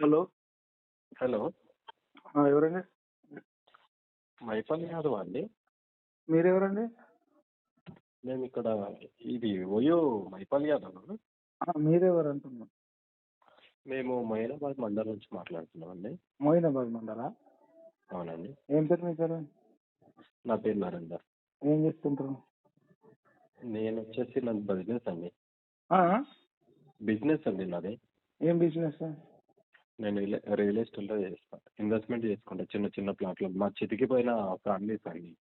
Hello. Hello. ఎవరండి? మైపల్ యాదవ్ అండి. మీరెవరండి? మేము ఇక్కడ ఇది ఓయో మైపల్ యాదవ్ మీరెవరు అంటున్నా? మేము మైనాబాద్ మండలం నుంచి మాట్లాడుతున్నాం అండి. మోయినాబాద్ మండలా? అవునండి. ఏం పేరు మీ పేరు? నా పేరు నరేందర్. ఏం చేస్తుంటారు? నేను వచ్చేసి నాది బిజినెస్ అండి. బిజినెస్ అండి నాది. ఏం బిజినెస్? నేను రియల్- రియల్ ఎస్టేట్లో చేస్తాను ఇన్వెస్ట్మెంట్ చేసుకుంటా. చిన్న చిన్న ప్లాట్లు. మా చితికిపోయిన ఫ్యామిలీస్ అండి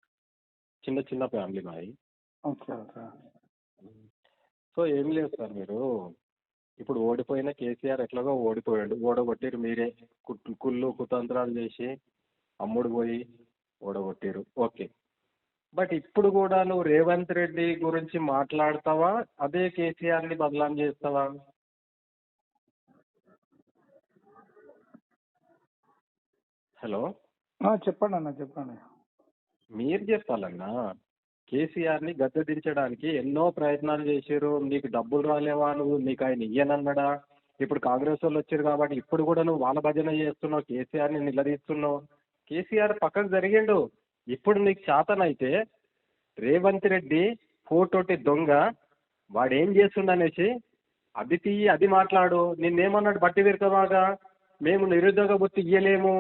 చిన్న చిన్న ఫ్యామిలీ మాది ఓకే ఓకే. సో ఏం లేదు సార్ మీరు. ఇప్పుడు ఓడిపోయిన కేసీఆర్ ఎట్లాగో ఓడిపోయాడు. ఓడగొట్టిరు మీరే. కుళ్ళు కుతంత్రాలు చేసి అమ్ముడు పోయి ఓడగొట్టిరు. ఓకే. బట్ ఇప్పుడు కూడా నువ్వు రేవంత్ రెడ్డి గురించి మాట్లాడతావా? అదే కేసీఆర్ని బదలాం చేస్తావా? హలో. చెప్పండి అన్న చెప్పండి. మీరు చెప్పాలన్నా కేసీఆర్ని గద్దె దించడానికి ఎన్నో ప్రయత్నాలు చేశారు. నీకు డబ్బులు రాలేవా నువ్వు నీకు ఆయన ఇయ్యనన్నాడా? ఇప్పుడు కాంగ్రెస్ వాళ్ళు వచ్చారు కాబట్టి ఇప్పుడు కూడా నువ్వు వాళ్ళ భజన చేస్తున్నావు కేసీఆర్ని నిలదీస్తున్నావు. కేసీఆర్ పక్కకు జరిగిండు. ఇప్పుడు నీకు చేతనైతే రేవంత్ రెడ్డి ఫోటోటి దొంగ వాడు ఏం చేస్తుండనేసి అది తీయి అది మాట్లాడు. నిన్నేమన్నాడు బట్టి విరకబాగా? మేము నిరుద్యోగ బుత్తి ఇయ్యలేము.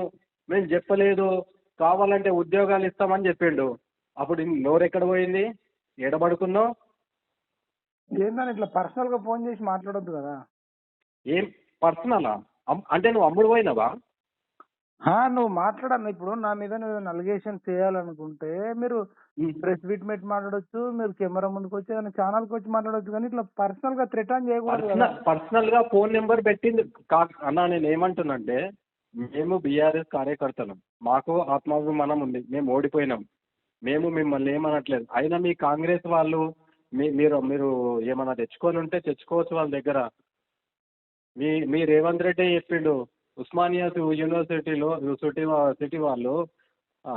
మేము చెప్పలేదు. కావాలంటే ఉద్యోగాలు ఇస్తామని చెప్పిండు. అప్పుడు నీ నోరెక్కడ పోయింది? ఎడబడుకున్నావు ఏందని ఇట్లా పర్సనల్గా ఫోన్ చేసి మాట్లాడొద్దు కదా? ఏం పర్సనలా? అంటే నువ్వు అమ్ముడు పోయినావా? ఆ, నువ్వు మాట్లాడన్న. ఇప్పుడు నా మీద నువ్వు అలిగేషన్ చేయాలనుకుంటే మీరు ప్రెస్ మీట్ పెట్టి మాట్లాడొచ్చు మీరు కెమెరా ముందుకు వచ్చి ఏదైనా ఛానల్కి వచ్చి మాట్లాడొచ్చు కానీ ఇట్లా పర్సనల్గా థ్రెటన్ చేయకూడదు కదా? పర్సనల్ పర్సనల్గా ఫోన్ నెంబర్ పెట్టింది కా అన్నా నేను ఏమంటున్నంటే మేము బీఆర్ఎస్ కార్యకర్తలు. మాకు ఆత్మాభిమానం ఉంది. మేము ఓడిపోయినాం. మేము మిమ్మల్ని ఏమనట్లేదు. అయినా మీ కాంగ్రెస్ వాళ్ళు మీ మీరు మీరు ఏమన్నా తెచ్చుకొని ఉంటే తెచ్చుకోవచ్చు వాళ్ళ దగ్గర. మీ మీ రేవంత్ రెడ్డి చెప్పిండు. ఉస్మానియా యూనివర్సిటీలో సిటీ సిటీ వాళ్ళు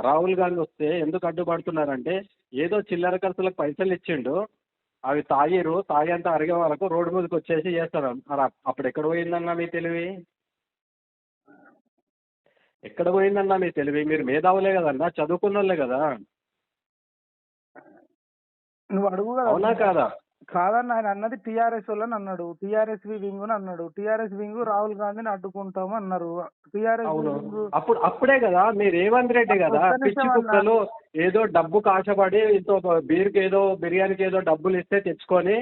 రాహుల్ గాంధీ వస్తే ఎందుకు అడ్డుపడుతున్నారంటే ఏదో చిల్లర ఖర్చులకు పైసలు ఇచ్చిండు. అవి తాగిరు తాగేంత అరిగే వరకు రోడ్డు మీదకి వచ్చేసి చేస్తారు. అప్పుడు ఎక్కడ పోయిందన్నా మీ తెలివి? ఎక్కడ పోయిందన్నా మీ తెలివి? మీరు మేధావులే కదన్నా చదువుకున్న వాళ్ళే కదా. నువ్వు అడుగు కదా. అవునా కాదా? కాదన్న ఆయన అన్నది టిఆర్ఎస్ వాళ్ళని అన్నాడు. టిఆర్ఎస్ వింగ్ అని అన్నాడు. టిఆర్ఎస్ వింగ్ రాహుల్ గాంధీని అడ్డుకుంటాము అన్నారు. టిఆర్ఎస్ అప్పుడు అప్పుడే కదా మీ రేవంత్ రెడ్డి కదా పిచ్చి. కుక్కలు ఏదో డబ్బు కాశపడి ఇంతో బీర్కి ఏదో బిర్యానీకి ఏదో డబ్బులు ఇస్తే తెచ్చుకొని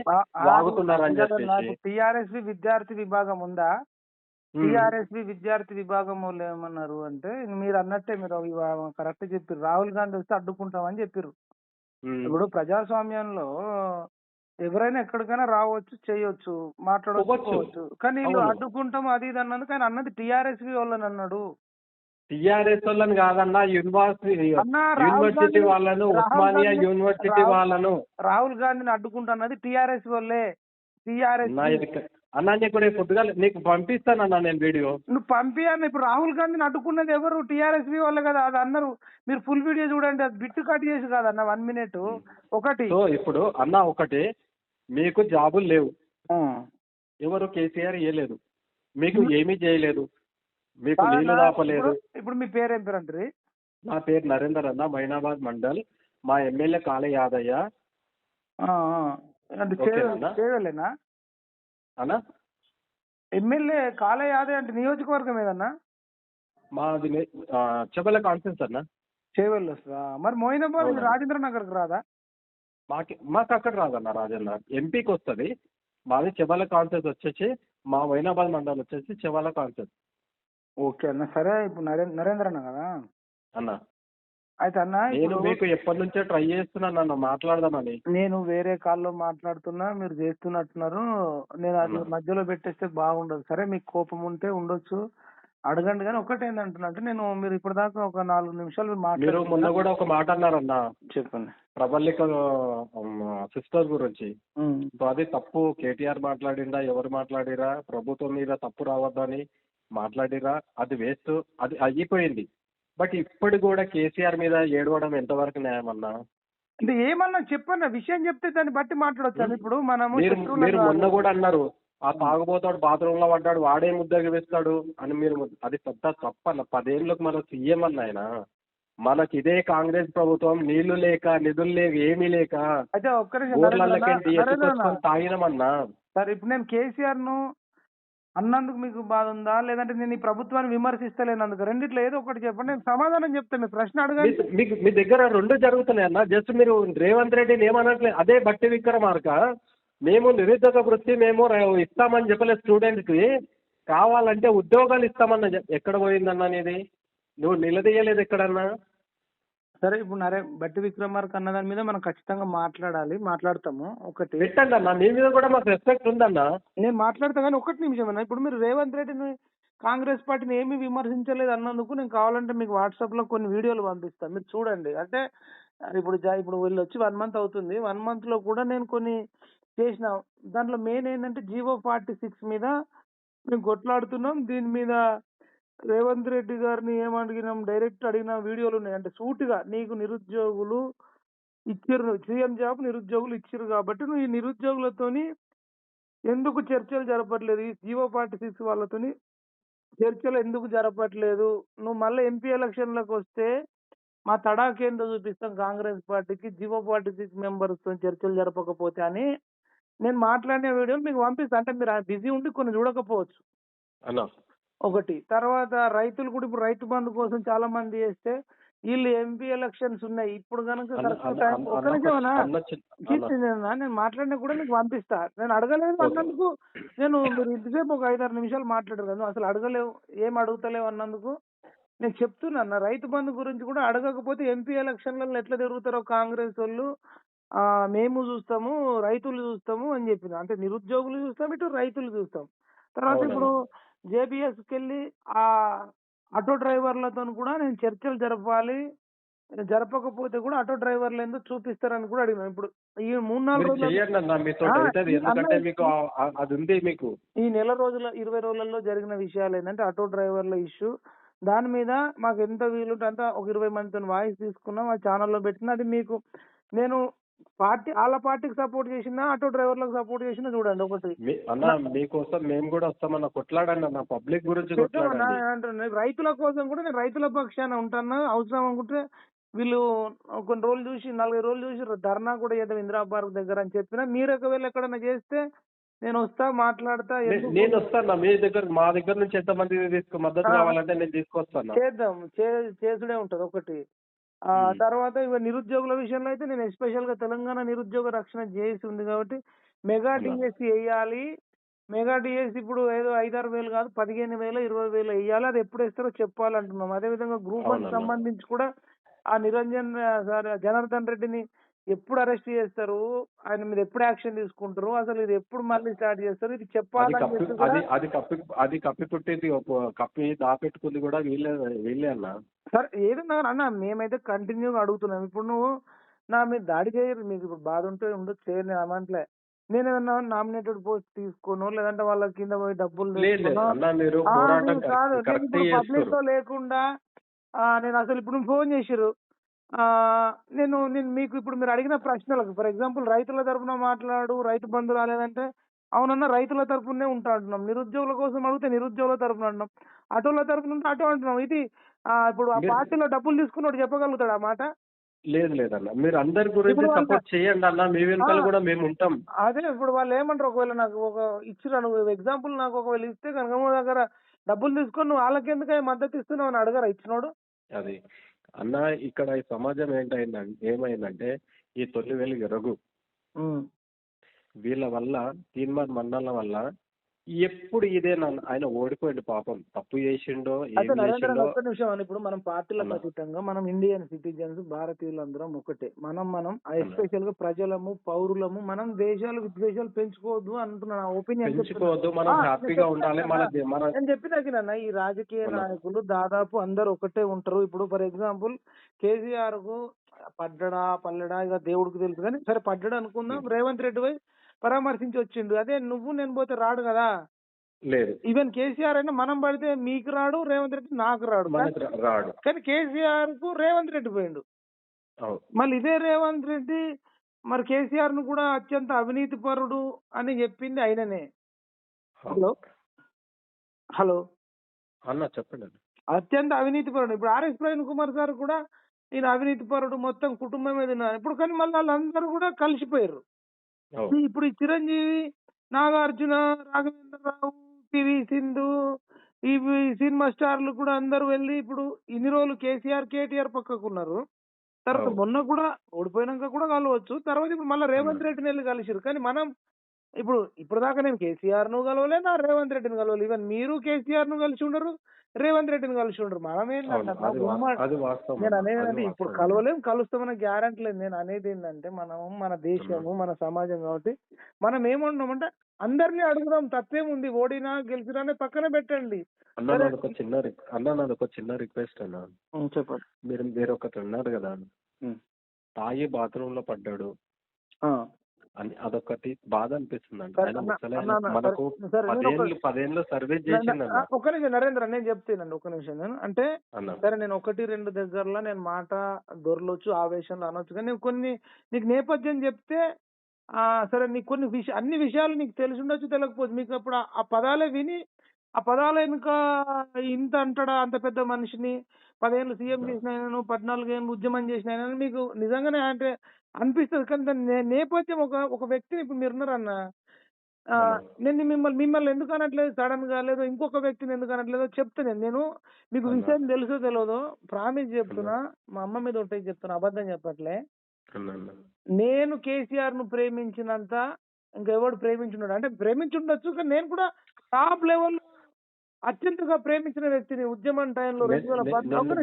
వాగుతున్నారని చెప్పేసి. టిఆర్ఎస్ విద్యార్థి విభాగం ఉందా? ఉమ్, టిఆర్ఎస్ విద్యార్థి విభాగం వాళ్ళు ఏమన్నారు అంటే మీరు అన్నట్టే మీరు కరెక్ట్ చెప్పారు రాహుల్ గాంధీ వస్తే అడ్డుకుంటామని చెప్పారు. ఇప్పుడు ప్రజాస్వామ్యంలో ఎవరైనా ఎక్కడికైనా రావచ్చు చేయొచ్చు మాట్లాడవచ్చు. పోవచ్చు. కానీ వీళ్ళు. అడ్డుకుంటాం అది ఇది అన్నందుకు ఆయన అన్నది టిఆర్ఎస్ వాళ్ళని అన్నాడు టిఆర్ఎస్ వాళ్ళని కాదన్నా యూనివర్సిటీ యూనివర్సిటీ వాళ్ళను ఉస్మానియా యూనివర్సిటీ వాళ్ళను రాహుల్ గాంధీని అడ్డుకుంటున్నది టిఆర్ఎస్ వాళ్ళే టిఆర్ఎస్ అన్నా అన్నా నీకు రేపు పొద్దుగా నీకు పంపిస్తానన్నా నేను వీడియో. నువ్వు పంపి అన్న ఇప్పుడు రాహుల్ గాంధీని అడ్డుకున్నది ఎవరు? టిఆర్ఎస్ వాళ్ళే కదా అది అన్నారు మీరు ఫుల్ వీడియో చూడండి అది బిట్టు కట్ చేసి కాదన్న వన్ మినిట్ ఒకటి. సో ఇప్పుడు అన్న ఒకటి మీకు జాబులు లేవు. ఎవరు కేసీఆర్ ఇవ్వలేదు మీకు ఏమీ చేయలేదు. మీకు నీళ్ళు దాపలేదు ఇప్పుడు- మీ పేరు ఏం పేరు అంటారు నా పేరు నరేందర్ అన్న మైనాబాద్ మండల్. మా ఎమ్మెల్యే కాళ యాదయ్య. అన్న? ఎమ్మెల్యే కాలే యాదే అంటే నియోజకవర్గం ఏదన్నా? మాది చెబల కాన్ఫరెన్స్ అన్న. చేవెళ్ళి వస్తుందా? మరి మోయినాబాద్. రాజేంద్ర నగర్కి రాదా? మాకి మాకు అక్కడ రాదన్న రాజన్న ఎంపీకి వస్తుంది. మాది చెబల కాన్ఫరెన్స్ వచ్చేసి మా వైనాబాద్ మండల్ వచ్చేసి చెబల కాన్ఫరెన్స్ ఓకే అన్న. సరే ఇప్పుడు నరే- నరేంద్ర అన్న కదా అన్న. అయితే అన్న నేను మీకు ఎప్పటి నుంచో ట్రై చేస్తున్నాను అన్న మాట్లాడదామని. నేను వేరే కాల్లో మాట్లాడుతున్నా మీరు చేస్తున్నట్టున్నారు. నేను అది. మధ్యలో పెట్టేస్తే బాగుండదు. సరే మీకు కోపం ఉంటే ఉండొచ్చు. అడగండి కానీ ఒకటి ఏంటంటున్నా అంటే నేను మీరు ఇప్పటిదాకా ఒక నాలుగు నిమిషాలు మీరు మొన్న కూడా ఒక మాట అన్నారన్న. చెప్పండి. ప్రబల్లిక సిస్టర్ గురించి. సో అది తప్పు. కేటీఆర్ మాట్లాడిందా ఎవరు మాట్లాడిరా? ప్రభుత్వం మీద తప్పు రావద్దని మాట్లాడిరా? అది వేస్ట్. అది అయిపోయింది. బట్ ఇప్పుడు కూడా కేసీఆర్ మీద ఏడవడం ఎంతవరకు న్యాయం అన్నా? అంటే ఏమన్నా చెప్పన్న? విషయం చెప్తే దాన్ని బట్టి మాట్లాడొచ్చు? ఇప్పుడు మనము మీరు శత్రువులం మీరు మొన్న. కూడా అన్నారు ఆ తాగుబోతాడు బాత్రూమ్లో పడ్డాడు వాడే ముద్దకి వేస్తాడు అని మీరు అది పెద్ద తప్పన్న. పదేళ్ళకి మన సీఎం అన్న ఆయన. మనకి ఇదే కాంగ్రెస్ ప్రభుత్వం నీళ్ళు లేక నిధులు లేక ఏమీ లేక. తాగినామన్నా? సరే ఇప్పుడు నేను కేసీఆర్ను అన్నందుకు మీకు బాధ ఉందా లేదంటే నేను ఈ ప్రభుత్వాన్ని విమర్శిస్తలేనందుకు రెండిట్లో ఏదో ఒకటి చెప్పండి. నేను సమాధానం చెప్తాను. ప్రశ్న అడగండి. మీకు మీ దగ్గర రెండు జరుగుతున్నాయి అన్న. జస్ట్ మీరు రేవంత్ రెడ్డిని ఏమనట్లేదు అదే బట్టి విక్రమార్క మేము నిరుద్యోగ వృత్తి మేము ఇస్తామని చెప్పలేదు స్టూడెంట్కి. కావాలంటే ఉద్యోగాలు ఇస్తామన్న ఎక్కడ పోయిందన్న అనేది? నువ్వు నిలదీయలేదు ఎక్కడన్నా? సరే ఇప్పుడు నరే బట్టి విక్రమార్క అన్న దాని మీద మనం ఖచ్చితంగా మాట్లాడాలి మాట్లాడతాము. ఒకటి పెట్టండి అన్న మీ మీద కూడా మాకు రెస్పెక్ట్ ఉందన్న నేను మాట్లాడతా కానీ ఒకటి నిమిషం అన్న ఇప్పుడు మీరు రేవంత్ రెడ్డిని కాంగ్రెస్ పార్టీని ఏమీ విమర్శించలేదు అన్నందుకు నేను కావాలంటే మీకు వాట్సాప్లో కొన్ని వీడియోలు పంపిస్తాను మీరు చూడండి. అంటే ఇప్పుడు జా- ఇప్పుడు వీళ్ళు వచ్చి వన్ మంత్ అవుతుంది. వన్ మంత్లో కూడా నేను కొన్ని చేసిన దాంట్లో మెయిన్ ఏంటంటే జీవో ఫార్టీ సిక్స్ మీద మేము కొట్లాడుతున్నాం. దీని మీద రేవంత్ రెడ్డి గారిని ఏమడిగినాం? డైరెక్ట్ అడిగిన వీడియోలు ఉన్నాయి. అంటే సూటిగా నీకు నిరుద్యోగులు ఇచ్చిర్రు. సీఎం జాబ్ నిరుద్యోగులు ఇచ్చిర్రు కాబట్టి నువ్వు ఈ నిరుద్యోగులతోని ఎందుకు చర్చలు జరపట్లేదు? ఈ జీవో ఫార్టీ సిక్స్ వాళ్ళతోని చర్చలు ఎందుకు జరపట్లేదు? నువ్వు మళ్ళీ ఎంపీ ఎలక్షన్లకు వస్తే మా తడాకేందో చూపిస్తాం కాంగ్రెస్ పార్టీకి జీవో ఫార్టీ సిక్స్ మెంబర్స్తో చర్చలు జరపకపోతే అని నేను మాట్లాడిన వీడియోలు మీకు పంపిస్తాను అంటే మీరు బిజీ ఉండి కొన్ని చూడకపోవచ్చు. అన్నా ఒకటి. తర్వాత రైతులు కూడా ఇప్పుడు రైతు బంధు కోసం చాలా మంది చేస్తే వీళ్ళు ఎంపీ ఎలక్షన్స్ ఉన్నాయి. ఇప్పుడు కనుక కరెక్ట్ టైం ఒక్క నేను మాట్లాడినా కూడా నీకు పంపిస్తా. నేను అడగలేదు. అన్నందుకు నేను మీరు ఇంతసేపు ఒక ఐదారు నిమిషాలు మాట్లాడారు కదా అసలు అడగలేవు ఏం అడుగుతలేవు అన్నందుకు. నేను చెప్తున్నా అన్న రైతు బంధు గురించి కూడా అడగకపోతే ఎంపీ ఎలక్షన్లలో ఎట్లా తిరుగుతారో కాంగ్రెస్ వాళ్ళు ఆ, మేము చూస్తాము రైతులు చూస్తాము అని చెప్పిన. అంటే నిరుద్యోగులు చూస్తాం ఇటు రైతులు చూస్తాం. తర్వాత. ఇప్పుడు జేబీఎస్కి వెళ్ళి ఆ ఆటో డ్రైవర్లతో కూడా నేను చర్చలు జరపాలి. జరపకపోతే కూడా ఆటో డ్రైవర్లు ఎందుకు చూపిస్తారని కూడా అడిగిన. ఇప్పుడు ఈ మూడు నాలుగు రోజులు ఈ నెల రోజుల ఇరవై రోజులలో జరిగిన విషయాలు ఏంటంటే ఆటో డ్రైవర్ల ఇష్యూ. దాని మీద మాకు ఎంత వీలుంటే అంత ఒక ఇరవై మందితో వాయిస్ తీసుకున్నాం. ఆ ఛానల్లో పెట్టిన అది మీకు. నేను పార్టీ వాళ్ళ పార్టీకి సపోర్ట్ చేసినా ఆటో డ్రైవర్లకు సపోర్ట్ చేసినా చూడండి ఒకటి అన్న మీకోసం మేము కూడా వస్తామన్న కొట్లాడండి అన్న పబ్లిక్ గురించి అంటున్నా. రైతుల కోసం కూడా నేను రైతుల పక్షాన ఉంటాను అవసరం అనుకుంటే వీళ్ళు కొన్ని రోజులు చూసి నలభై రోజులు చూసి ధర్నా కూడా చేద్దాం ఇందిరా పార్క్ దగ్గర అని చెప్పినా మీరు ఒకవేళ ఎక్కడైనా చేస్తే నేను వస్తా మాట్లాడతా నేను వస్తాను మీ దగ్గర మా దగ్గర నుంచి ఎంత మంది తీసుకో మద్దతు. కావాలంటే నేను తీసుకొస్తాను చేద్దాం చేసుడే ఉంటది ఒకటి. తర్వాత ఇవ నిరుద్యోగుల విషయంలో అయితే నేను ఎస్పెషల్గా తెలంగాణ నిరుద్యోగ రక్షణ చేసి ఉంది కాబట్టి మెగా. డిఎస్సి వేయాలి మెగా డిఎస్సి ఇప్పుడు ఏదో ఐదారు వేలు కాదు పదిహేను వేలు ఇరవై వేలు వేయాలి అది ఎప్పుడు వేస్తారో చెప్పాలంటున్నాం అదే విధంగా గ్రూప్ వన్. సంబంధించి కూడా ఆ నిరంజన్ సార్ జనార్దన్ రెడ్డిని ఎప్పుడు అరెస్ట్ చేస్తారు? ఆయన మీద ఎప్పుడు యాక్షన్ తీసుకుంటారు? అసలు ఇది ఎప్పుడు మళ్ళీ స్టార్ట్ చేస్తారు? ఇది అది చెప్పాలని కప్పి చెప్పి కూడా అది అది కప్పి అది కప్పి పుట్టింది. ఒక కప్పి దాపెట్టుకుంది కూడా వీళ్ళే వీళ్ళే అన్న. సరే ఏదన్నా అన్న మేమైతే కంటిన్యూగా అడుగుతున్నాం. ఇప్పుడు నువ్వు నా మీద దాడి చేయరు. మీకు ఇప్పుడు బాధ ఉంటే ఉండొచ్చు చేయని అమంటలే నేను ఏదన్నా నామినేటెడ్ పోస్ట్ తీసుకోను లేదంటే వాళ్ళ కింద పోయి డబ్బులు లేదు లేదు తీసుకోను. అన్న మీరు ఆ, పోరాటం నేను కాదు. నేను కరెక్ట్ ఇప్పుడు పబ్లిక్ చేస్తారు లో లేకుండా ఆ, నేను అసలు ఇప్పుడు ఫోన్ చేసిర్రు. నేను నేను మీకు ఇప్పుడు మీరు అడిగిన ప్రశ్నలకు ఫర్ ఎగ్జాంపుల్ రైతుల తరపున మాట్లాడు రైతు బంధు రాలేదంటే అవునన్నా రైతుల తరపునే ఉంటా అంటున్నాం. నిరుద్యోగుల కోసం అడిగితే నిరుద్యోగుల తరపున అంటున్నాం. ఆటోల తరపున ఉంటే ఆటో అంటున్నాం. ఇది ఆ, ఇప్పుడు ఆ పార్టీలో డబ్బులు తీసుకున్నట్టు చెప్పగలుగుతాడు ఆ మాట? లేదు లేదన్న. మీరు అందరి గురించి సపోర్ట్ చేయండి అన్న. మీ వెనకాల. కూడా మేము ఉంటాం. అదే ఇప్పుడు వాళ్ళు ఏమంటారు ఒకవేళ నాకు ఒక ఇచ్చిరా నువ్వు ఎగ్జాంపుల్ నాకు ఒకవేళ ఇస్తే కనుక నువ్వు దగ్గర డబ్బులు తీసుకొని నువ్వు వాళ్ళకి ఎందుకు మద్దతు ఇస్తున్నావు అని అడగరా ఇచ్చినోడు? అది. అన్న ఇక్కడ ఈ సమాజం ఏంటైందంటే ఏమైందంటే ఈ తొలి వెలుగు ఎరగు వీళ్ళ వల్ల తీన్మార్ మండలం వల్ల ఎప్పుడు ఇదే నన్ను ఆయన ఓడిపోయిండు పాపం. తప్పు చేసిండో ఏం అయితే నరేంద్ర చేసిండో ఒక్క నిమిషం అని ఇప్పుడు మనం పార్టీలకు అన్నా. అతీతంగా మనం ఇండియన్ సిటిజన్స్ భారతీయులందరం ఒకటే. మనం మనం. ఎస్పెషల్గా ప్రజలము పౌరులము మనం దేశాలు విద్వేషాలు పెంచుకోవద్దు అంటున్నా ఒపీనియన్ పెంచుకోవద్దు మనం హ్యాపీగా ఉండాలి మన దే- మన నేను చెప్పినాకినన్న ఈ రాజకీయ. నాయకులు దాదాపు అందరు ఒకటే ఉంటారు. ఇప్పుడు ఫర్ ఎగ్జాంపుల్ కేసీఆర్కు పడ్డడా పల్లెడా ఇక దేవుడికి తెలుసు కానీ సరే పడ్డడా అనుకుందాం. రేవంత్ రెడ్డి పోయి పరామర్శించి వచ్చిండు అదే నువ్వు నేను పోతే రాడు కదా. లేదు. ఈవెన్ కేసీఆర్ అయినా మనం పడితే మీకు రాడు రేవంత్ రెడ్డి నాకు రాడు. రాడు. కానీ కేసీఆర్కు రేవంత్ రెడ్డి పోయిండు. మళ్ళీ ఇదే రేవంత్ రెడ్డి మరి కేసీఆర్ను కూడా అత్యంత అవినీతి పరుడు అని చెప్పింది ఆయననే. హలో? హలో? అన్న చెప్పండి. అత్యంత అవినీతి పరుడు. ఇప్పుడు ఆర్ఎస్ ప్రవీణ్ కుమార్ గారు కూడా ఈయన అవినీతి పరుడు మొత్తం కుటుంబం మీద ఇప్పుడు కానీ మళ్ళీ వాళ్ళందరూ కూడా కలిసిపోయారు. ఇప్పుడు ఈ చిరంజీవి నాగార్జున రాఘవేంద్రరావు పివి సింధు ఈ సినిమా స్టార్లు కూడా అందరూ వెళ్ళి ఇప్పుడు ఇన్ని రోజులు కేసీఆర్ కేటీఆర్ పక్కకు ఉన్నారు తర్వాత. మొన్న కూడా ఓడిపోయినాక కూడా కలవచ్చు. తర్వాత ఇప్పుడు మళ్ళీ రేవంత్. రెడ్డిని వెళ్ళి కలిసిరు కానీ మనం ఇప్పుడు ఇప్పుడు దాకా నేను కేసీఆర్ను కలవలే నా రేవంత్ రెడ్డిని కలవలేదు ఈవెన్ మీరు కేసీఆర్ను కలిసి ఉండరు. రేవంత్ రెడ్డిని కలిసి ఉండరు మనం అవును ఏంటంటే అది వా- అది వాస్తవం నేను. అనేది అంటే ఇప్పుడు. కలవలేం కలుస్తామన్న గ్యారంటీ లేదు. నేను అనేది ఏంటంటే మనం మన దేశము మన సమాజం కాబట్టి మనం ఏమంటున్నామంటే అందరినీ అడుగుదాం తప్పేముంది? ఓడినా గెలిచినా పక్కన పెట్టండి. అన్న. నాది ఒక చిన్న రిక్- అన్న నాది ఒక చిన్న రిక్వెస్ట్ అన్న. చెప్పండి. మీరు మీరు ఒకటి ఉన్నారు కదా. తాగి బాత్రూమ్లో పడ్డాడు అని అదొకటి బాధ అనిపిస్తుంది మనకు ఒక- పదేళ్ళు ఒక్క నిమిషం నరేంద్ర నేను చెప్తానండి ఒక్క నిమిషం నేను. అంటే సరే నేను ఒకటి రెండు దగ్గరలో నేను మాట దొరలొచ్చు ఆవేశంలో అనొచ్చు కానీ నేను కొన్ని నీకు నేపథ్యం చెప్తే ఆ సరే నీకు కొన్ని విషయ అన్ని విషయాలు నీకు తెలిసి ఉండొచ్చు తెలియకపోవచ్చు. మీకు అప్పుడు ఆ- పదాలే విని ఆ పదాల వెనుక ఇంత అంటాడా అంత పెద్ద మనిషిని పదేళ్ళు సీఎం చేసిన పద్నాలుగు ఏళ్ళు ఉద్యమం చేసిన మీకు నిజంగానే అంటే అనిపిస్తుంది. కానీ దాని నే- నేపథ్యం ఒక ఒక వ్యక్తిని ఇప్పుడు మీరు ఉన్నారన్న ఆ. నేను మిమ్మల్ని మిమ్మల్ని ఎందుకు అనట్లేదు సడన్గా లేదో ఇంకొక వ్యక్తిని ఎందుకు అనట్లేదో చెప్తాను నేను మీకు. విషయం తెలుసో తెలియదో ప్రామిస్ చెప్తున్నా. మా అమ్మ మీద ఒకటి చెప్తున్నా. అబద్ధం చెప్పట్లే. అన్న అన్న. నేను కేసీఆర్ను ప్రేమించినంత ఇంకెవడు ప్రేమించున్నాడు అంటే ప్రేమించుండొచ్చు. కానీ నేను కూడా టాప్ లెవెల్ అత్యంతగా ప్రేమించిన వ్యక్తిని ఉద్యమం టైంలో రెండు వేల పద్నాలుగు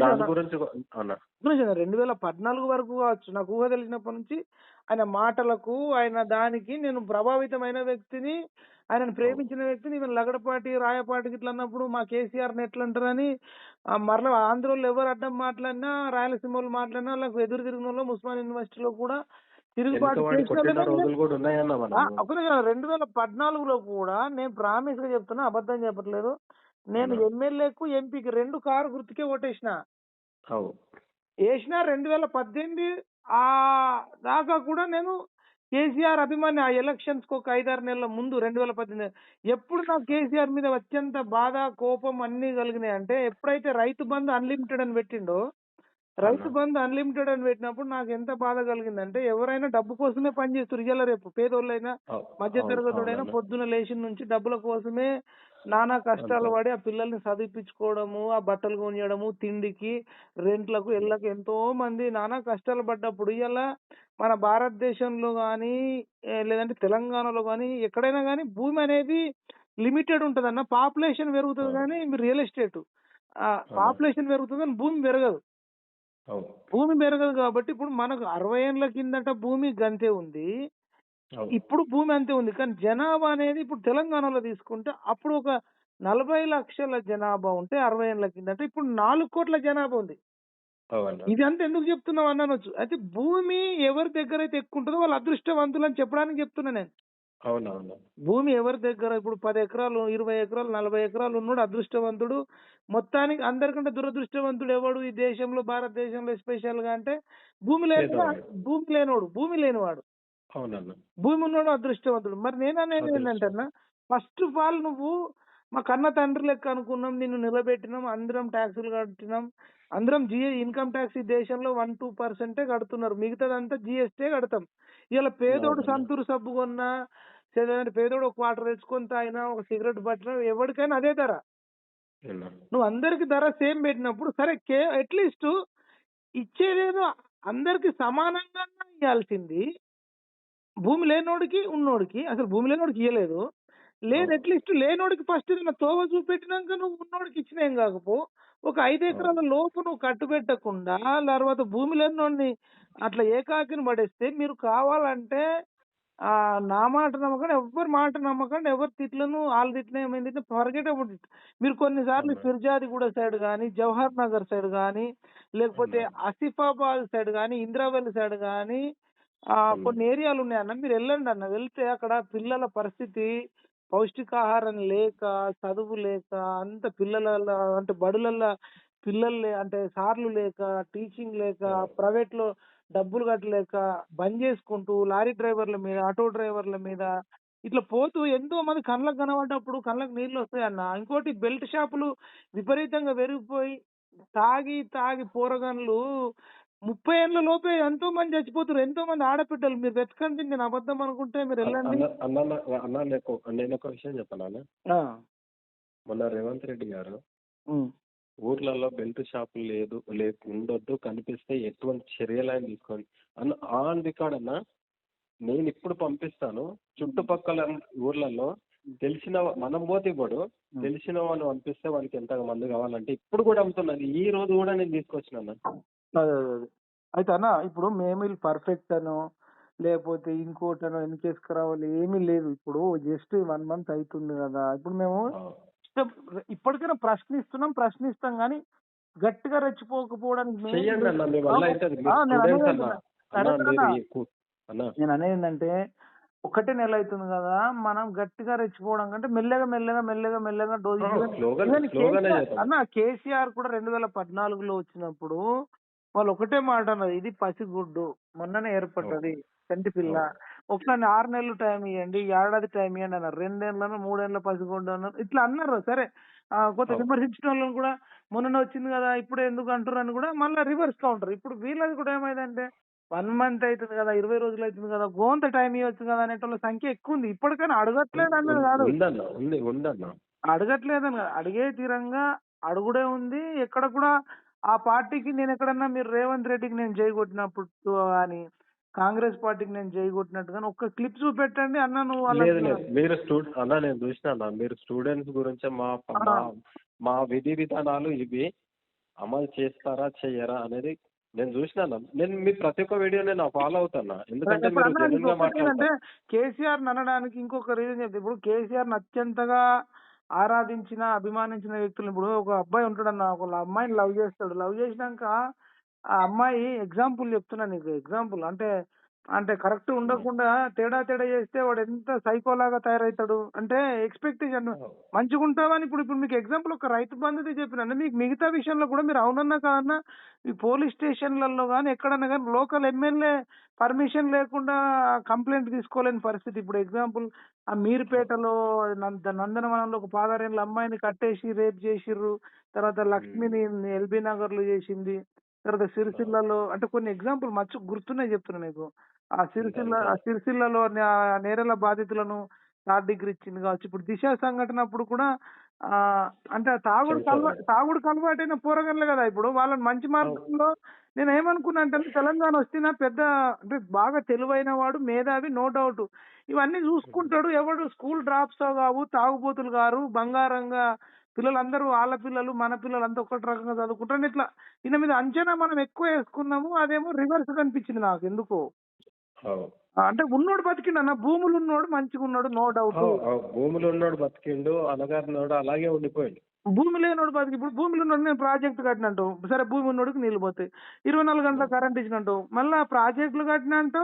రెండు వేల పద్నాలుగు వరకు కావచ్చు. నాకు ఊహ తెలిసినప్పటి నుంచి ఆయన మాటలకు ఆయన దానికి నేను ప్రభావితమైన వ్యక్తిని ఆయనను ప్రేమించిన వ్యక్తిని ఈవెన్ లగడపాటి రాయపాటికి ఇట్లా అన్నప్పుడు మా కేసీఆర్ని ఎట్లా అంటారని మరలా ఆంధ్రలో ఎవరు అడ్డం మాట్లాడినా రాయలసీమలో మాట్లాడినా వాళ్ళకి ఎదురు తిరిగిన వాళ్ళు ఉస్మాన్ యూనివర్సిటీలో కూడా తిరుగుబాటు వాళ్ళే రెండు వేల పద్నాలుగులో కూడా నేను ప్రామిస్గా చెప్తున్నా అబద్ధం చెప్పట్లేదు. నేను. ఎమ్మెల్యేకు ఎంపీకి రెండు కారు గుర్తుకే ఓటేసిన వేసిన రెండు వేల పద్దెనిమిది ఆ దాకా కూడా నేను కేసీఆర్ అభిమాని ఆ ఎలక్షన్స్కు ఒక ఐదారు నెలల ముందు రెండు వేల పద్దెనిమిది ఎప్పుడు నాకు కేసీఆర్ మీద అత్యంత బాధ కోపం అన్ని కలిగినాయి అంటే ఎప్పుడైతే రైతు బంధు అన్లిమిటెడ్ అని పెట్టిండో రైతు బంధు అన్లిమిటెడ్ అని పెట్టినప్పుడు నాకు ఎంత బాధ కలిగిందంటే ఎవరైనా డబ్బు కోసమే పనిచేస్తారు ఇవాళ రేపు పేదోళ్ళైనా. మధ్య అవును, తరగతుడైనా అవునన్న. పొద్దున లేచిన నుంచి డబ్బుల కోసమే నానా కష్టాలు. పడి ఆ పిల్లల్ని చదివించుకోవడము ఆ బట్టలు కొనియడము తిండికి రెంట్లకు ఇళ్ళకి ఎంతో మంది నానా కష్టాలు పడ్డప్పుడు ఇవాళ మన భారతదేశంలో కానీ లేదంటే తెలంగాణలో కానీ ఎక్కడైనా కానీ భూమి అనేది లిమిటెడ్ ఉంటది అన్న పాపులేషన్ పెరుగుతుంది. కానీ రియల్ ఎస్టేట్ పాపులేషన్ పెరుగుతుంది కానీ భూమి పెరగదు. భూమి పెరగదు కాబట్టి ఇప్పుడు మనకు అరవై ఏళ్ళ కిందట భూమి గంతే ఉంది. ఇప్పుడు భూమి అంతే ఉంది. కానీ జనాభా అనేది ఇప్పుడు తెలంగాణలో తీసుకుంటే అప్పుడు ఒక నలభై లక్షల జనాభా ఉంటే అరవై ఏళ్ళ కిందట ఇప్పుడు నాలుగు కోట్ల జనాభా ఉంది. ఇది అంత ఎందుకు చెప్తున్నావు అని అనొచ్చు. అయితే భూమి ఎవరి దగ్గర అయితే ఎక్కువ ఉంటుందో వాళ్ళు అదృష్టవంతులు అని చెప్పడానికి చెప్తున్నా నేను. అవునవును. భూమి ఎవరి దగ్గర? ఇప్పుడు పది ఎకరాలు ఇరవై ఎకరాలు నలభై ఎకరాలు ఉన్నాడు అదృష్టవంతుడు. మొత్తానికి అందరికంటే దురదృష్టవంతుడు ఎవడు ఈ దేశంలో భారతదేశంలో స్పెషల్గా అంటే భూమి లేని. భూమి లేనివాడు. భూమి లేనివాడు. అవునన్న భూమి ఉన్నవాడు అదృష్టవంతుడు మరి నేను అనేది అదృష్టం. ఏంటంటే ఫస్ట్ ఆఫ్ ఆల్ నువ్వు మా కన్న తండ్రి లెక్క అనుకున్నాం నిన్ను నిలబెట్టినాం అందరం ట్యాక్సులు కట్టినాం అందరం జిఏ ఇన్కమ్ ట్యాక్స్ ఈ దేశంలో వన్ టూ పర్సెంటే కడుతున్నారు మిగతాదంతా జిఎస్టీ కడతాం ఇలా పేదోడు. సంతూరు సబ్బు కొన్నా పేదోడు ఒక వాటర్ తెచ్చుకొని తాగినా ఒక సిగరెట్ పట్టినా ఎవరికైనా అదే ధర. నువ్వు అందరికి ధర సేమ్ పెట్టినప్పుడు సరే కే అట్లీస్ట్ ఇచ్చేదేదో అందరికి సమానంగా ఇవ్వాల్సింది భూమి లేనోడికి ఉన్నోడికి అసలు భూమి లేనోడికి ఇవ్వలేదు లేదు. అట్లీస్ట్ లేనోడికి ఫస్ట్ ఏదైనా తోవ చూపెట్టినాక నువ్వు ఉన్నోడికి ఇచ్చిన ఏం కాకపో ఒక ఐదు ఎకరాల లోపు నువ్వు కట్టుబెట్టకుండా తర్వాత భూమి లేనోడిని అట్లా ఏకాకిని పడేస్తే మీరు కావాలంటే ఆ నా మాట నమ్మకండి ఎవరి మాట నమ్మకండి ఎవరి తిట్లను వాళ్ళ తిట్ల ఏమైంది ఇట్ మీరు కొన్నిసార్లు. ఫిర్జాదిగూడ సైడ్ కానీ జవహర్ నగర్ సైడ్ కానీ లేకపోతే. ఆసిఫాబాద్ సైడ్ కానీ ఇంద్రావెల్లి సైడ్ కానీ. కొన్ని ఏరియాలు ఉన్నాయన్న. మీరు వెళ్ళండి అన్న. వెళ్తే అక్కడ పిల్లల పరిస్థితి పౌష్టికాహారం లేక చదువు లేక అంత పిల్లల అంటే బడులల్లో పిల్లలు అంటే సార్లు లేక టీచింగ్ లేక. ప్రైవేట్లో డబ్బులు కట్టలేక బంద్ చేసుకుంటూ లారీ డ్రైవర్ల మీద ఆటో డ్రైవర్ల మీద ఇట్లా పోతూ ఎంతో మంది కళ్ళకు కనబడ్డప్పుడు కళ్ళకు నీళ్ళు వస్తాయి అన్న ఇంకోటి బెల్ట్ షాపులు విపరీతంగా పెరిగిపోయి తాగి తాగి పోరగాన్లు ముప్పై ఏళ్ళ లోపే ఎంతో మంది చచ్చిపోతారు ఎంతో మంది ఆడపిల్లలు మీరు వెతకండి నేను అబద్ధం అనుకుంటే మీరు వెళ్ళండి. అన్న నేను ఒక విషయం చెప్పాను మొన్న రేవంత్ రెడ్డి గారు ఊర్లలో బెల్ట్ షాపులు లేదు లేదు ఉండొద్దు కనిపిస్తే ఎటువంటి చర్యలైనా తీసుకోండి. అన్న ఆన్ రికార్డ్ అన్న నేను ఇప్పుడు పంపిస్తాను. చుట్టుపక్కల ఊర్లలో తెలిసిన మనం పోతే ఇప్పుడు తెలిసిన వాళ్ళు పంపిస్తే వానికి ఎంత మంది కావాలంటే ఇప్పుడు కూడా అమ్ముతున్నది ఈ రోజు కూడా నేను తీసుకొచ్చిన అదే అదే అదే. అయితే అన్న ఇప్పుడు మేము పర్ఫెక్ట్ అనో లేకపోతే ఇంకోటనో వెనకేసుకురావాలి ఏమీ లేదు. ఇప్పుడు జస్ట్ వన్ మంత్ అవుతుంది కదా. ఇప్పుడు మేము. ఇప్పటికైనా ప్రశ్నిస్తున్నాం ప్రశ్నిస్తాం కానీ గట్టిగా రెచ్చిపోకపోవడానికి main చెయ్యండి అన్న మీ వల్ల అయితే ఆ, నేను అనేది స్టూడెంట్స్ అన్న అన్న అన్న. మీరు అన్న. నేను ఏంటంటే ఒకటే నెల అవుతుంది కదా మనం గట్టిగా రెచ్చిపోవడం కంటే మెల్లగా మెల్లగా మెల్లగా మెల్లగా డోస్ ఆ, స్లోగన్ స్లోగనే చేద్దాం అన్న కేసీఆర్ కూడా రెండు వేల పద్నాలుగులో వచ్చినప్పుడు వాళ్ళు ఒకటే మాట అన్నది ఇది పసిగుడ్డు మొన్ననే ఏర్పడ్డది చంటి పిల్ల. ఒక ఆరు నెలలు టైం ఇవ్వండి ఏడాది టైం ఇవ్వండి అన్నారు. రెండేళ్ళను మూడేళ్ళ పసిగుడ్డు అన్నారు. ఇట్లా అన్నారు సరే. ఆ, కొంత అవును. విమర్శించిన వాళ్ళని కూడా మొన్న వచ్చింది కదా ఇప్పుడు ఎందుకు అంటారు అని కూడా మళ్ళీ రివర్స్ కౌంటర్. ఇప్పుడు వీళ్ళది కూడా ఏమైందంటే వన్ మంత్ అవుతుంది కదా ఇరవై రోజులు అవుతుంది కదా గోంత టైం ఇవ్వచ్చు కదా అనేటోళ్ళ సంఖ్య ఎక్కువ ఉంది ఇప్పటికైనా అడగట్లేదు అన్నది కాదు. అడగట్లేదని కాదు. అడిగే తీరంగా అడుగుడే ఉంది. ఎక్కడ కూడా ఆ పార్టీకి నేను ఎక్కడన్నా మీరు రేవంత్ రెడ్డికి నేను చేయగొట్టినప్పుడు అని కాంగ్రెస్ పార్టీకి నేను చేయగొట్టినట్టు కానీ ఒక్క క్లిప్ చూపెట్టండి అన్న నువ్వు లేదు మీరు స్టూడెంట్ అన్న నేను చూసిన అన్న. మీరు స్టూడెంట్స్ గురించి మా మా విధి విధానాలు ఇవి అమలు చేస్తారా చెయ్యరా అనేది నేను చూసిన నేను మీ ప్రతి ఒక్క వీడియో నేను ఫాలో అవుతాను? ఎందుకంటే మీరు కేసీఆర్ అనడానికి ఇంకొక రీజన్ చెప్తే. ఇప్పుడు కేసీఆర్ అత్యంతగా ఆరాధించిన అభిమానించిన వ్యక్తులు ఇప్పుడు ఒక అబ్బాయి ఉంటాడన్న ఒక అమ్మాయిని లవ్ చేస్తాడు. లవ్ చేసినాక ఆ అమ్మాయి ఎగ్జాంపుల్ చెప్తున్నా నీకు. ఎగ్జాంపుల్ అంటే అంటే కరెక్ట్ ఉండకుండా తేడా తేడా చేస్తే వాడు ఎంత సైకోలాగా తయారవుతాడు. అంటే ఎక్స్పెక్టేషన్ మంచిగా ఉంటావని ఇప్పుడు ఇప్పుడు మీకు ఎగ్జాంపుల్ ఒక రైతు బంధుదే చెప్పిన. మీకు మిగతా విషయంలో కూడా మీరు అవునన్నా కాదన్నా ఈ పోలీస్ స్టేషన్లలో కానీ ఎక్కడన్నా కానీ లోకల్ ఎమ్మెల్యే పర్మిషన్ లేకుండా కంప్లైంట్ తీసుకోలేని పరిస్థితి. ఇప్పుడు ఎగ్జాంపుల్ ఆ మీర్పేటలో నంద నందనవనంలో ఒక పాదారేళ్ళ అమ్మాయిని కట్టేసి రేప్ చేసిర్రు. తర్వాత లక్ష్మిని ఎల్బీ నగర్లో చేసింది. తర్వాత సిరిసిల్లలో అంటే కొన్ని ఎగ్జాంపుల్ మచ్చు గుర్తున్నాయి చెప్తున్నా నీకు. ఆ సిరిసిల్ల ఆ సిరిసిల్లలో నేరాల బాధితులను థర్డ్ డిగ్రీ ఇచ్చింది కావచ్చు. ఇప్పుడు దిశ సంఘటన అప్పుడు కూడా అంటే తాగుడు కలవా తాగుడు అలవాటైన పోరగన్లే కదా ఇప్పుడు. వాళ్ళని మంచి మార్గంలో నేను ఏమనుకున్నా అంటే తెలంగాణ వస్తున్నా పెద్ద అంటే బాగా తెలివైన వాడు మేధావి నో డౌట్. ఇవన్నీ చూసుకుంటాడు. ఎవడు స్కూల్ డ్రాప్స్ కావు తాగుబోతులు గారు బంగారంగా పిల్లలందరూ వాళ్ళ పిల్లలు మన పిల్లలు అంతా ఒకటి రకంగా చదువుకుంటారు. ఇట్లా ఈయన మీద అంచనా మనం ఎక్కువ వేసుకున్నాము. అదేమో రివర్స్ కనిపించింది నాకు. ఎందుకో? అంటే ఉన్నోడు బతికిండు అన్న భూములు ఉన్నోడు మంచిగా ఉన్నాడు నో డౌట్. భూమిలో ఉన్నాడు బతికిండు అనగారినోడు అలాగే ఉండిపోయిండు. భూమి లేనోడు బతికి ఇప్పుడు భూమిలో ఉన్నాడు నేను ప్రాజెక్ట్ కట్టినంటూ సరే భూమి ఉన్నోడికి నీళ్ళు పోతాయి. ఇరవై నాలుగు గంటల కరెంట్ ఇచ్చినట్టు మళ్ళీ ప్రాజెక్టులు కట్టినంటూ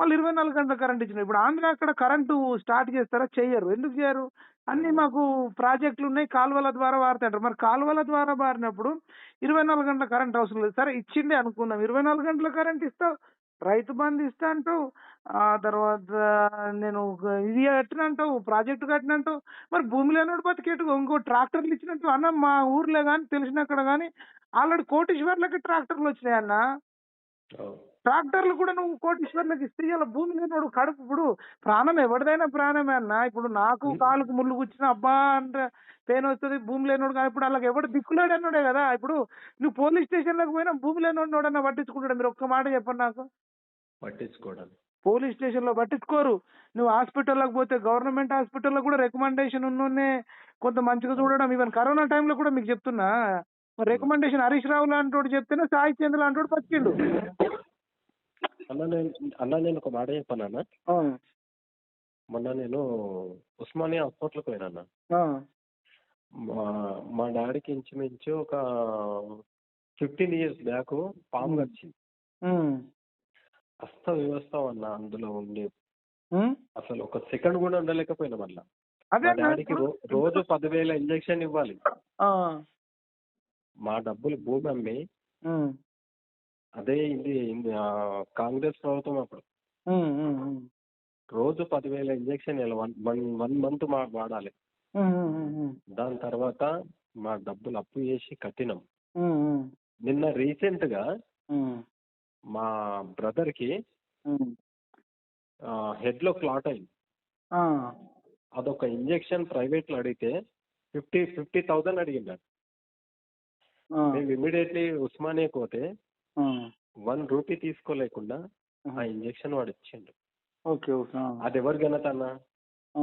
మళ్ళీ ఇరవై నాలుగు గంటల కరెంట్ ఇచ్చిన ఇప్పుడు ఆంధ్ర అక్కడ కరెంటు స్టార్ట్ చేస్తారా? చెయ్యరు. ఎందుకు చేయరు అన్ని మాకు ప్రాజెక్టులు ఉన్నాయి కాలువల ద్వారా వారుతాంటారు మరి కాలువల ద్వారా మారినప్పుడు ఇరవై నాలుగు గంటల కరెంట్ అవసరం లేదు. సరే ఇచ్చిండే అనుకుందాం. ఇరవై నాలుగు గంటల కరెంట్ ఇస్తావు రైతు బంధు ఇస్తా అంటావు ఆ తర్వాత నేను ఇది కట్టిన అంటావు ప్రాజెక్టు కట్టిన అంటావు మరి భూమి లేనోడు బతికేటు ఇంకో ట్రాక్టర్లు ఇచ్చినట్టు అన్న మా ఊర్లో కానీ తెలిసిన అక్కడ కానీ ఆల్రెడీ కోటీశ్వర్లకి ట్రాక్టర్లు వచ్చినాయి అన్న. ట్రాక్టర్లు కూడా నువ్వు కోటీశ్వర్లకు ఇస్తే ఇలా భూమి లేనోడు కడుపు. ఇప్పుడు ప్రాణం ఎవరిదైనా ప్రాణమే అన్న ఇప్పుడు నాకు కాలుకు ముళ్ళు కూర్చున్న అబ్బా అంటే పెయిన్ వస్తుంది భూమి లేనోడు కానీ ఇప్పుడు అలాగ ఎవడు దిక్కులేడు అన్నాడే కదా. ఇప్పుడు నువ్వు పోలీస్ స్టేషన్లకు పోయినా భూమి లేనోడు ఎవడన్నా పట్టించుకుంటాడు? మీరు ఒక్క మాట చెప్పండి నాకు. పట్టించుకోవడం. పోలీస్ స్టేషన్లో పట్టించుకోరు. నువ్వు హాస్పిటల్లోకి పోతే గవర్నమెంట్ హాస్పిటల్లో కూడా రికమెండేషన్ ఉన్నోనే కొంత మంచిగా చూడడం. ఈవెన్ కరోనా టైంలో కూడా మీకు చెప్తున్నా. రికమెండేషన్ హరీష్ రావు లాంటి చెప్తేనే సాయి చంద్ర లాంటి బతికిండు. అన్న నేను అన్న నేను ఒక మాట చెప్పాను అన్న? మొన్న నేను ఉస్మానియా హాస్పిటల్కి పోయినా మా డాడీకి ఇంచుమించు ఒక ఫిఫ్టీన్ ఇయర్స్ బ్యాక్ పాము కరిచింది. ఉమ్, అస్త వ్యవస్థ అన్న అందులో ఉండి. అసలు ఒక సెకండ్ కూడా ఉండలేకపోయినా అదే అన్న, డాడీకి రోజు పదివేల ఇంజెక్షన్ ఇవ్వాలి. మా డబ్బులు భూమి అమ్మి అదే ఇది కాంగ్రెస్ ప్రభుత్వం అప్పుడు. రోజు పదివేల ఇంజెక్షన్ వన్ వన్ మంత్ మా వాడాలి. దాని తర్వాత మా డబ్బులు అప్పు చేసి కట్టినాం. నిన్న రీసెంట్గా ఉమ్, మా బ్రదర్కి ఉమ్. హెడ్లో క్లాట్ అయింది. అదొక ఇంజెక్షన్ ప్రైవేట్లో అడిగితే ఫిఫ్టీ ఫిఫ్టీ థౌజండ్ అడిగిండారు ఆ, మేము ఇమీడియట్లీ ఉస్మానియాకి పోతే వన్ రూపీ తీసుకోలేకుండా ఆ. ఇంజెక్షన్ వాడు ఇచ్చిండు. ఓకే అది ఎవరి ఘనత అన్న? ఆ.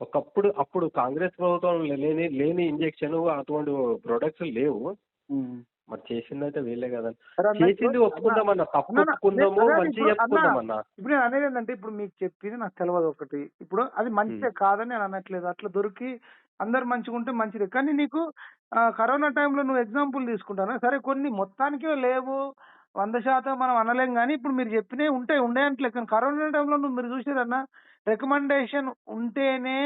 ఒకప్పుడు అప్పుడు కాంగ్రెస్ ప్రభుత్వం లేని లేని ఇంజెక్షన్ అటువంటి ప్రొడక్ట్స్ లేవు. మరి చేసిందైతే వీళ్ళే కదా. చేసింది ఒప్పుకుందామన్నా తప్పు ఒప్పుకుందాము మంచి చెప్పుకుందామన్నా ఇప్పుడు నేను అనేది ఏంటంటే ఇప్పుడు మీకు చెప్పింది నాకు తెలియదు ఒకటి. ఇప్పుడు అది మంచిదే కాదని నేను అనట్లేదు. అట్లా దొరికి అందరు మంచిగా ఉంటే మంచిదే. కానీ నీకు కరోనా టైంలో నువ్వు ఎగ్జాంపుల్ తీసుకుంటానా? సరే కొన్ని మొత్తానికే లేవు. వంద శాతం మనం అనలేం కానీ ఇప్పుడు మీరు చెప్పినవి ఉంటాయి ఉండేయంటలే కానీ కరోనా టైంలో నువ్వు మీరు చూసారన్నా రికమెండేషన్ ఉంటేనే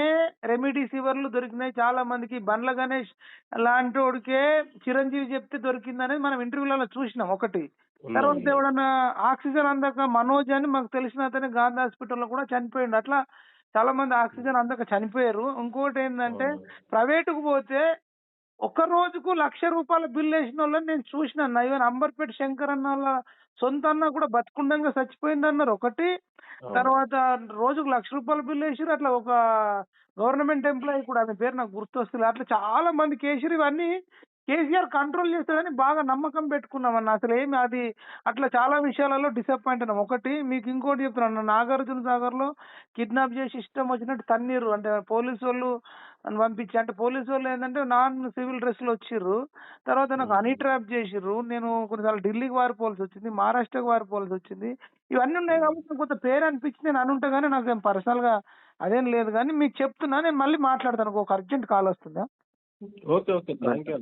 రెమిడీసివర్లు దొరికినాయి చాలా మందికి. బండ్ల గణేష్ లాంటి వాడికే చిరంజీవి చెప్తే దొరికిందనేది మనం ఇంటర్వ్యూలలో చూసినాం ఒకటి. తర్వాత. ఎవడన్నా ఆక్సిజన్ అందక మనోజ్ అని మాకు తెలిసిన అతని గాంధీ హాస్పిటల్లో కూడా చనిపోయిండు. అట్లా చాలా మంది ఆక్సిజన్ అందక చనిపోయారు. ఇంకోటి ఏంటంటే ప్రైవేటుకు పోతే ఒక రోజుకు లక్ష రూపాయల బిల్ వేసిన వాళ్ళని నేను చూసిన ఈవెన్ అంబర్పేట శంకర్ అన్న వాళ్ళ సొంత అన్న కూడా బతుకుండంగా చచ్చిపోయింది అన్నారు ఒకటి. తర్వాత రోజుకు లక్ష రూపాయల బిల్ వేసిరు అట్లా ఒక గవర్నమెంట్ ఎంప్లాయీ కూడా ఆమె పేరు నాకు గుర్తొస్తుంది అట్లా చాలా మంది కేసీఆర్ ఇవన్నీ కేసీఆర్ కంట్రోల్ చేస్తాడని బాగా నమ్మకం పెట్టుకున్నాం అన్న అసలు ఏమి అది అట్లా చాలా విషయాలలో డిసప్పాయింట్ అయినాం ఒకటి మీకు ఇంకోటి చెప్తున్నాను నాగార్జున సాగర్లో కిడ్నాప్ చేసి ఇష్టం వచ్చినట్టు తన్నీరు అంటే పోలీసు వాళ్ళు పంపించి అంటే పోలీసు వాళ్ళు ఏంటంటే నాన్ సివిల్ డ్రెస్లో వచ్చిర్రు. తర్వాత నాకు హనీ ట్రాప్ చేసిర్రు. నేను కొన్నిసార్లు ఢిల్లీకి వారిపోవాల్సి వచ్చింది మహారాష్ట్రకి వారిపోవాల్సి వచ్చింది. ఇవన్నీ ఉన్నాయి కాబట్టి నాకు కొంత పేరు అనిపించి నేను అనుంటా కానీ నాకు ఏం పర్సనల్గా అదేం లేదు. కానీ మీకు చెప్తున్నా నేను మళ్ళీ మాట్లాడతాను. ఒక అర్జెంట్ కాల్ వస్తుందా? Okay okay. Thank you